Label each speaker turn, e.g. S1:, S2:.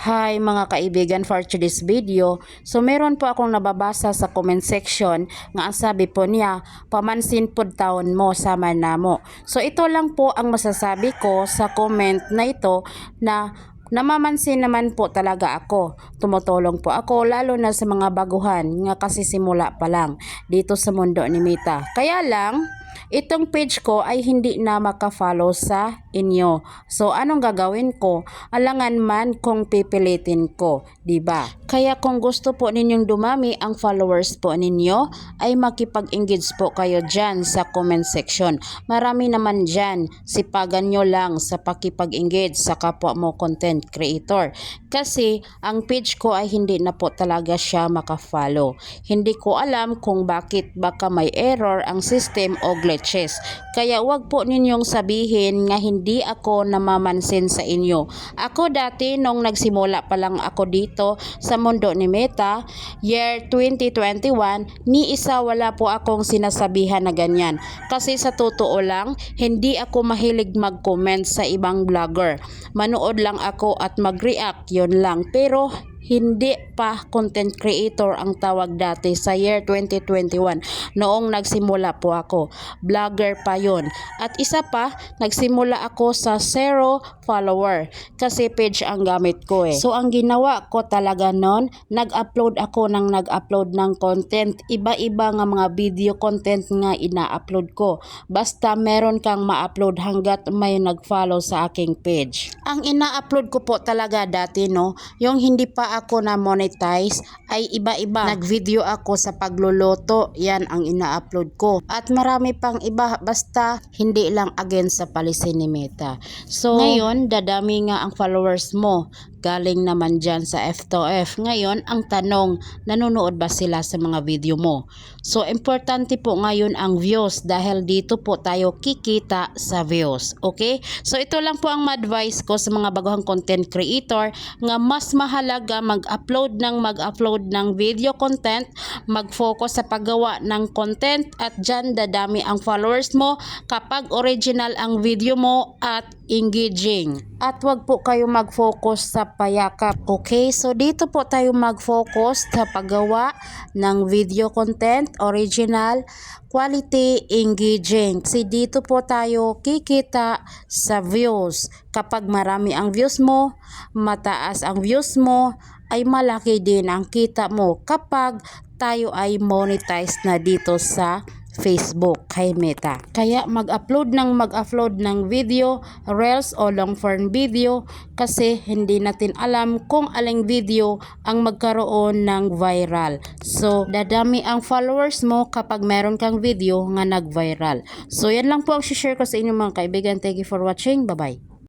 S1: Hi mga kaibigan for today's video. So meron po akong nababasa sa comment section nga ang sabi po niya, pamansin pod taon mo sama na mo. So ito lang po ang masasabi ko sa comment na ito na Namamansin naman po talaga ako. Tumutulong po ako lalo na sa mga baguhan nga kasi simula pa lang dito sa mundo ni Mita. Kaya lang, itong page ko ay hindi na makafollow sa inyo. So anong gagawin ko? Alangan man kung pipilitin ko, 'di ba? Kaya kung gusto po ninyong dumami ang followers po ninyo, ay makipag-engage po kayo dyan sa comment section. Marami naman dyan, sipagan nyo lang sa pakipag-engage sa kapwa mo content creator. Kasi ang page ko ay hindi na po talaga siya makafollow. Hindi ko alam kung bakit baka may error ang system o glitches. Kaya wag po ninyong sabihin nga hindi ako namamansin sa inyo. Ako dati nung nagsimula pa lang ako dito sa mundo ni Meta, year 2021, ni isa wala po akong sinasabihan na ganyan. Kasi sa totoo lang, hindi ako mahilig mag-comment sa ibang vlogger. Manood lang ako at mag-react, yun lang. Pero hindi pa content creator ang tawag dati sa year 2021 noong nagsimula po ako. Vlogger pa yon. At isa pa, nagsimula ako sa zero follower kasi page ang gamit ko eh. So ang ginawa ko talaga noon, nag-upload ako ng nag-upload ng content. Iba-iba nga mga video content nga ina-upload ko. Basta meron kang ma-upload hanggat may nag-follow sa aking page. Ang ina-upload ko po talaga dati no, yung hindi pa ako na monetize ay iba-iba. Nag-video ako sa pagluluto, yan ang ina-upload ko. At marami pang iba, basta hindi lang against sa policy ni Meta. So, ngayon, dadami nga ang followers mo. Galing naman dyan sa F2F. Ngayon, ang tanong, nanonood ba sila sa mga video mo? So, importante po ngayon ang views dahil dito po tayo kikita sa views. Okay? So, ito lang po ang advice ko sa mga baguhang content creator nga mas mahalaga mag-upload ng mag-upload ng video content, mag-focus sa paggawa ng content at dyan dadami ang followers mo kapag original ang video mo at engaging. At wag po kayo mag-focus sa payakap. Okay? So dito po tayo mag-focus sa paggawa ng video content, original, quality, engaging. Kasi dito po tayo kikita sa views. Kapag marami ang views mo, mataas ang views mo, ay malaki din ang kita mo kapag tayo ay monetize na dito sa Facebook kay Meta. Kaya mag-upload ng mag-upload ng video, reels o long form video kasi hindi natin alam kung aling video ang magkaroon ng viral. So, dadami ang followers mo kapag meron kang video nga nag-viral. So, yan lang po ang share ko sa inyong mga kaibigan. Thank you for watching. Bye-bye.